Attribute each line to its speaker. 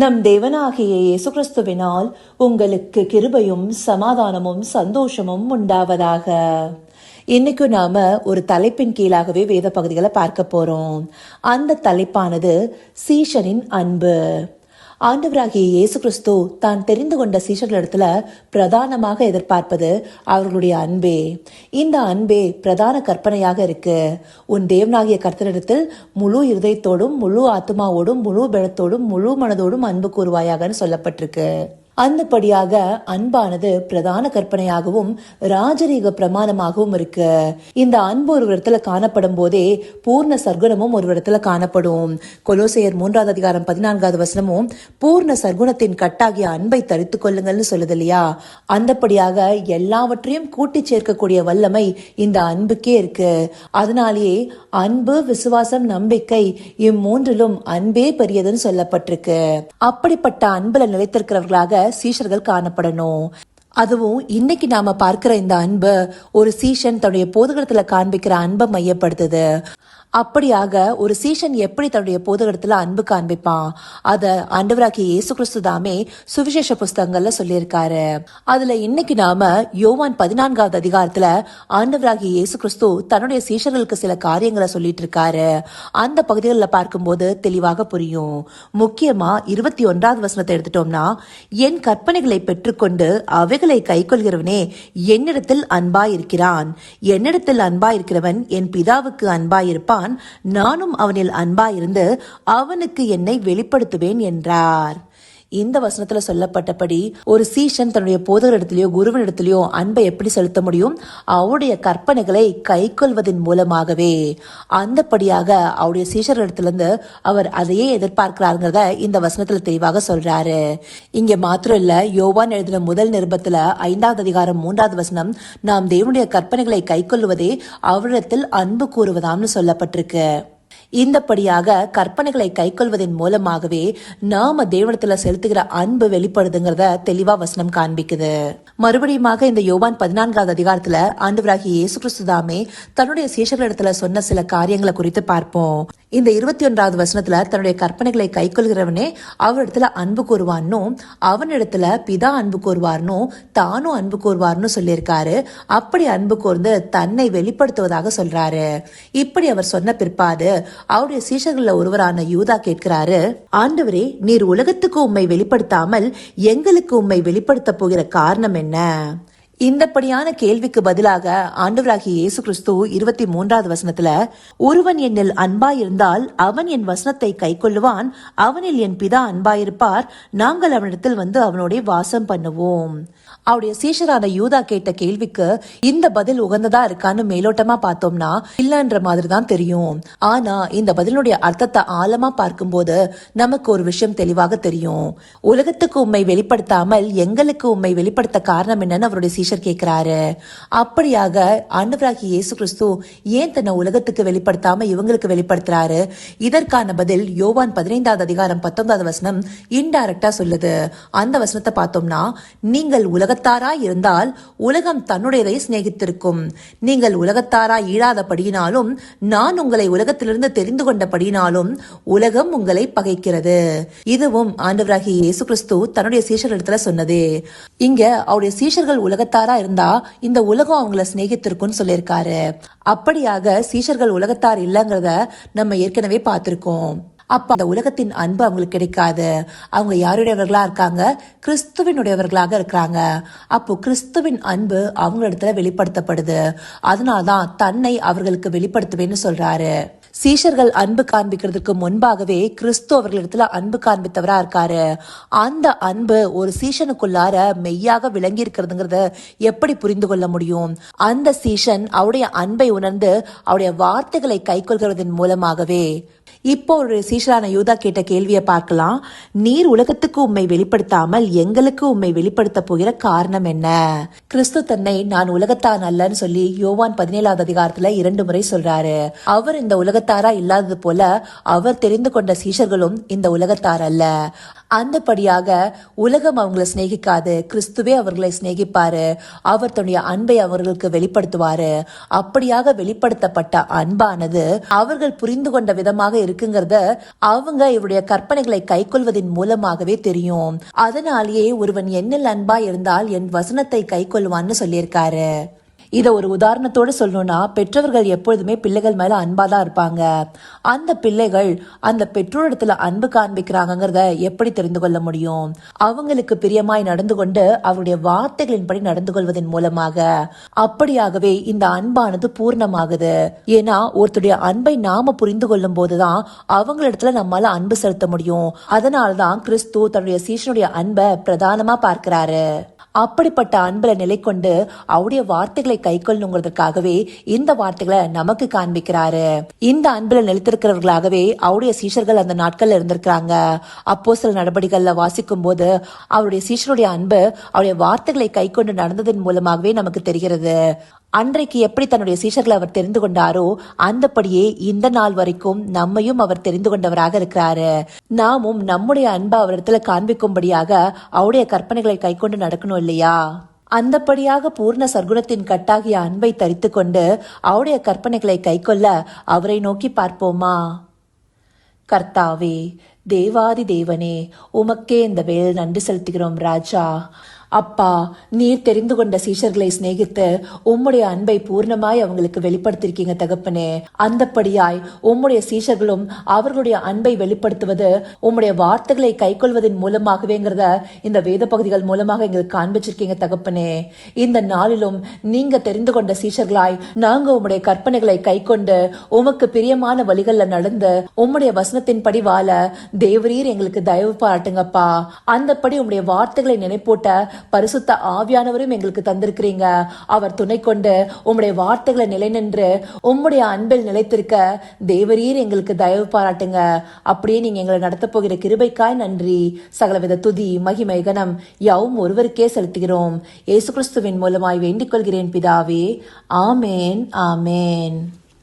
Speaker 1: நம் தேவனாகிய இயேசு கிறிஸ்துவினால் உங்களுக்கு கிருபையும் சமாதானமும் சந்தோஷமும் உண்டாவதாக. இன்னைக்கு நாம ஒரு தலைப்பின் கீழாகவே வேத பகுதிகளை பார்க்க போறோம். அந்த தலைப்பானது சீஷனின் அன்பு. ஆண்டவராகிய இயேசு கிறிஸ்து தான் தெரிந்து கொண்ட சீஷர்களிடத்துல பிரதானமாக எதிர்பார்ப்பது அவர்களுடைய அன்பே. இந்த அன்பே பிரதான கற்பனையாக இருக்கு. உன் தேவனாகிய கர்த்தரிடத்தில் முழு இருதயத்தோடும் முழு ஆத்மாவோடும் முழு பலத்தோடும் முழு மனதோடும் அன்பு கூறுவாயாகன்னு சொல்லப்பட்டிருக்கு. அந்தபடியாக அன்பானது பிரதான கற்பனையாகவும் ராஜரீக பிரமாணமாகவும் இருக்கு. இந்த அன்பு ஒரு இடத்துல காணப்படும் போதே பூர்ண சர்க்குணமும் ஒரு இடத்துல காணப்படும். கொலோசையர் மூன்றாவது அதிகாரம் பதினான்காவது வசனமும் பூர்ண சர்க்குணத்தின் கட்டாகிய அன்பை தரித்து கொள்ளுங்கள்னு சொல்லுது இல்லையா? அந்தபடியாக எல்லாவற்றையும் கூட்டி சேர்க்கக்கூடிய வல்லமை இந்த அன்புக்கே இருக்கு. அதனாலேயே அன்பு விசுவாசம் நம்பிக்கை இம்மூன்றிலும் அன்பே பெரியதுன்னு சொல்லப்பட்டிருக்கு. அப்படிப்பட்ட அன்புல நிலைத்திருக்கிறவர்களாக சீஷர்கள் காணப்படணும். அதுவும் இன்னைக்கு நாம பார்க்கிற இந்த அன்பு ஒரு சீஷன் தன்னுடைய போதகத்துல காண்பிக்கிற அன்பை மையப்படுத்துது. அப்படியாக ஒரு சீஷன் எப்படி தன்னுடைய போதகத்துல அன்பு காண்பிப்பான்? அத ஆண்டவராகிய இயேசு கிறிஸ்து தாமே சுவிசேஷ புஸ்தகங்கள்ல சொல்லியிருக்காரு. அதுல இன்னைக்கு நாம யோவான் பதினான்காவது அதிகாரத்துல ஆண்டவராகிய இயேசு கிறிஸ்து தன்னுடைய சீஷர்களுக்கு சில காரியங்களை சொல்லிட்டு இருக்காரு அந்த பகுதிகளில் பார்க்கும்போது தெளிவாக புரியும். முக்கியமா இருபத்தி ஒன்றாவது வசனத்தை எடுத்துட்டோம்னா என் கற்பனைகளை பெற்றுக்கொண்டு அவைகளை கைக்கொள்கிறவனே என்னிடத்தில் அன்பாயிருக்கிறான். என்னிடத்தில் அன்பாயிருக்கிறவன் என் பிதாவுக்கு அன்பாயிருப்பான். நானும் அவனில் அன்பாயிருந்து அவனுக்கு என்னை வெளிப்படுத்துவேன் என்றார். இந்த வசனத்துல சொல்லப்பட்டபடி ஒரு சீஷன் தன்னுடைய போதகரிடத்திலேயோ குருவனிடத்திலேயோ அன்பை எப்படி செலுத்த முடியும்? அவருடைய கற்பனைகளை கைக்கொள்வதன் மூலமாகவே. அந்தபடியாக அவருடைய சீஷர்களிடத்திலிருந்து அவர் அதையே எதிர்பார்க்கிறாருங்கிறத இந்த வசனத்துல தெளிவாக சொல்றாரு. இங்க மாத்திரம் இல்ல யோவான் எழுதின முதல் நிருபத்துல ஐந்தாவது அதிகாரம் மூன்றாவது வசனம் நாம் தேவனுடைய கற்பனைகளை கைக்கொள்வதே அவரிடத்தில் அன்பு கூறுவதாம்னு சொல்லப்பட்டிருக்கு. இந்தபடியாக கற்பனைகளை கைக்கொள்வதன் மூலமாகவே நாம தேவனத்துல செலுத்துகிற அன்பு வெளிப்படுதுங்கிறத தெளிவா வசனம் காண்பிக்குது. மறுபடியுமாக இந்த யோவான் பதினான்காவது அதிகாரத்துல ஆண்டவராகி இயேசு கிறிஸ்துதாமே தன்னுடைய சீஷர்களிடத்துல சொன்ன சில காரியங்களை குறித்து பார்ப்போம். இந்த இருபத்தி ஒன்றாவது வசனத்துல தன்னுடைய கற்பனைகளை கைக்கொள்கிறவனே அவரிடத்துல அன்பு கூறுவான்னும் அவனிடத்துல பிதா அன்பு கூறுவார்னும் தானும் அன்பு கூறுவார்னு சொல்லியிருக்காரு. அப்படி அன்பு கூர்ந்து தன்னை வெளிப்படுத்துவதாக சொல்றாரு. இப்படி அவர் சொன்ன பிற்பாடு அவருடைய சீஷர்கள்ல ஒருவரான யூதா கேட்கிறாரு ஆண்டவரே நீர் உலகத்துக்கு உம்மை வெளிப்படுத்தாமல் எங்களுக்கு உம்மை வெளிப்படுத்த போகிற காரணம் என்ன? இந்தப்படியான கேள்விக்கு பதிலாக ஆண்டவராகிய இயேசு கிறிஸ்து இருபத்தி மூன்றாவது வசனத்துல ஒருவன் என்னில் அன்பாயிருந்தால் அவன் என் வசனத்தை கைக்கொள்ளுவான் அவனில் என் பிதா அன்பாயிருப்பார் நாங்கள் அவனிடத்தில் வந்து அவனோட வாசம் பண்ணுவோம். அவருடைய சீஷரான யூதா கேட்ட கேள்விக்கு இந்த பதில் உகந்ததா இருக்கான்னு மேலோட்டமா பார்த்தோம்னா இல்லன்ற மாதிரி தான் தெரியும். ஆனா இந்த பதிலுடைய அர்த்தத்தை ஆழமா பார்க்கும்போது நமக்கு ஒரு விஷயம் தெளிவாக தெரியும். உலகத்துக்கு உண்மை வெளிப்படுத்தாமல் எங்களுக்கு உண்மை வெளிப்படுத்த காரணம் என்னன்னு அவருடைய சீஷர் கேட்கிறாரு அப்படியாக ஆண்டவராகிய இயேசு கிறிஸ்து ஏன் தன்னை உலகத்துக்கு வெளிப்படுத்தாம இவங்களுக்கு வெளிப்படுத்துறாரு? இதற்கான பதில் யோவான் பதினைந்தாவது அதிகாரம் பத்தொன்பதாவது வசனம் இன்டைரக்டா சொல்லுது. அந்த வசனத்தை பார்த்தோம்னா நீங்கள் உலக உலகத்தாராய் இருந்தால் உலகம் தன்னுடையதை சிநேகித்திருக்கும். நீங்கள் உலகத்தாராய் ஈழாதபடியினாலும் நான் உங்களை உலகத்திலிருந்து தெரிந்து கொண்டபடியினாலும் உலகம் உங்களை பகைக்கிறது. இதுவும் ஆண்டவராகி இயேசு கிறிஸ்து தன்னுடைய சீஷர்களிடத்துல சொன்னது. இங்க அவருடைய சீஷர்கள் உலகத்தாரா இருந்தா இந்த உலகம் அவங்கள சிநேகித்திருக்கும்னு சொல்லியிருக்காரு. அப்படியாக சீஷர்கள் உலகத்தார் இல்லைங்கிறத நம்ம ஏற்கனவே பார்த்திருக்கோம். அப்ப அந்த உலகத்தின் அன்பு அவங்களுக்கு கிடைக்காது. அவங்க யாருடையவர்களா இருக்காங்க? கிறிஸ்துவினுடையவர்களாக இருக்கிறாங்க. அப்போ கிறிஸ்துவின் அன்பு அவங்களிடத்துல வெளிப்படுத்தப்படுது. அதனால்தான் தன்னை அவர்களுக்கு வெளிப்படுத்துவேன்னு சொல்றாரு. சீஷர்கள் அன்பு காண்பிக்கிறதுக்கு முன்பாகவே கிறிஸ்து அவர்களிடத்துல அன்பு காண்பித்தவரா இருக்காரு. அந்த அன்பு ஒரு சீஷனுக்குள்ளார மெய்யாக விளங்கி இருக்கிறதுங்கிறத எப்படி புரிந்து கொள்ள முடியும்? அந்த சீஷன் அவருடைய அன்பை உணர்ந்து அவருடைய வார்த்தைகளை கைக்கொள்கிறதன் மூலமாகவே. இப்போ ஒரு சீஷரான யூதா கேட்ட கேள்வியை பார்க்கலாம். நீர் உலகத்துக்கு உண்மை வெளிப்படுத்தாமல் எங்களுக்கு உண்மை வெளிப்படுத்த போகிற காரணம் என்ன? கிறிஸ்து தன்னை நான் உலகத்தான் அல்லன்னு சொல்லி யோவான் பதினேழாவது அதிகாரத்துல இரண்டு முறை சொல்றாரு. அவர் இந்த உலகத்தாரா இல்லாதது போல அவர் தெரிந்து கொண்ட சீஷர்களும் இந்த உலகத்தார் அல்ல. அந்தபடியாக உலகம் அவங்களை சிநேகிக்காது கிறிஸ்துவே அவர்களை சிநேகிப்பாரு. அவர் தன்னுடைய அன்பை அவர்களுக்கு வெளிப்படுத்துவாரு. அப்படியாக வெளிப்படுத்தப்பட்ட அன்பானது அவர்கள் புரிந்து கொண்ட விதமாக இருக்குங்கிறத அவங்க இவருடைய கற்பனைகளை கைக்கொள்வதன் மூலமாகவே தெரியும். அதனாலேயே ஒருவன் என்னில் அன்பா இருந்தால் என் வசனத்தை கைக்கொள்வான்னு சொல்லியிருக்காரு. இதை ஒரு உதாரணத்தோடு சொல்லணும்னா பெற்றவர்கள் எப்பொழுதுமே பிள்ளைகள் மேல அன்பாக தான் இருப்பாங்க. அந்த பிள்ளைகள் அந்த பெற்றோரிடத்துல அன்பு காண்பிக்கிறாங்கிறத எப்படி தெரிந்து கொள்ள முடியும்? அவங்களுக்கு பிரியமாய் நடந்து கொண்டு அவருடைய வார்த்தைகளின்படி நடந்து கொள்வதன் மூலமாக அப்படியாகவே இந்த அன்பானது பூர்ணமாகுது. ஏன்னா ஒருத்தருடைய அன்பை நாம புரிந்து கொள்ளும் போதுதான் அவங்களிடத்துல நம்மால அன்பு செலுத்த முடியும். அதனாலதான் கிறிஸ்து தன்னுடைய சீஷனுடைய அன்பை பிரதானமா பார்க்கிறாரு. அப்படிப்பட்ட அன்புல நிலை கொண்டு அவருடைய வார்த்தைகளை கைக்கொள்ளணுங்கிறதுக்காகவே இந்த வார்த்தைகளை நமக்கு காண்பிக்கிறாரு. இந்த அன்புல நிலைத்திருக்கிறவர்களாகவே அவருடைய சீஷர்கள் அந்த நாட்கள்ல இருந்திருக்கிறாங்க. அப்போ சில நடவடிக்கைகள்ல வாசிக்கும் போது அவருடைய சீஷருடைய அன்பு அவருடைய வார்த்தைகளை கைக்கொண்டு நடந்ததன் மூலமாகவே நமக்கு தெரிகிறது. அன்றைக்கு எப்படி தன்னுடைய சீஷர்களை அவர் தெரிந்து கொண்டாரோ அந்தபடியே இந்த நாள் வரைக்கும் நம்மையும் அவர் தெரிந்து கொண்டவராக இருக்கிறாரு. நாமும் நம்முடைய அன்பை அவரிடத்துல காண்பிக்கும்படியாக அவருடைய கற்பனைகளை கைக்கொண்டு நடக்கணும் இல்லையா? அந்தப்படியாக பூர்ண சர்க்குணத்தின் கட்டாகிய அன்பை தரித்து கொண்டு அவருடைய கற்பனைகளை கைக்கொள்ள அவரை நோக்கி பார்ப்போமா? கர்த்தாவே தேவாதி தேவனே உமக்கே இந்த வேல் நன்றி செலுத்துகிறோம் ராஜா. அப்பா நீர் தெரிந்து கொண்ட சீஷர்களை சிநேகித்து உம்முடைய அன்பை பூர்ணமாய் அவங்களுக்கு வெளிப்படுத்திருக்கீங்க தகப்பனே. அந்தப்படியாய் உம்முடைய சீஷர்களும் அவர்களுடைய அன்பை வெளிப்படுத்துவது உம்முடைய வார்த்தைகளை கைக்கொள்வதன் மூலமாகவேங்கிறத இந்த வேத பகுதிகள் மூலமாக எங்களுக்கு காண்பிச்சிருக்கீங்க தகப்பனே. இந்த நாளிலும் நீங்க தெரிந்து கொண்ட சீஷர்களாய் நாங்க உம்முடைய கற்பனைகளை கைக்கொண்டு உமக்கு பிரியமான வழிகள்ல நடந்து உம்முடைய வசனத்தின்படி வாழ தேவரீர் எங்களுக்கு தயவு பாராட்டுங்கப்பா. அந்தப்படி உம்முடைய வார்த்தைகளை நினைப்பூட்ட பரிசுத்த ஆவியானவரும் எங்களுக்கு தந்திருக்கிறீங்க. அவர் துணை கொண்டு உம்முடைய வார்த்தைகளை நிலை நின்று உம்முடைய அன்பில் நிலைத்திருக்க தேவரீர் எங்களுக்கு தயவு பாராட்டுங்க. அப்படியே நீங்க எங்களை நடத்த போகிற கிருபைக்காய் நன்றி. சகலவித துதி மகிமை கனம் யாவும் ஒருவருக்கே செலுத்துகிறோம். இயேசு கிறிஸ்துவின் மூலமாய் வேண்டிக் கொள்கிறேன் பிதாவே. ஆமேன் ஆமேன்.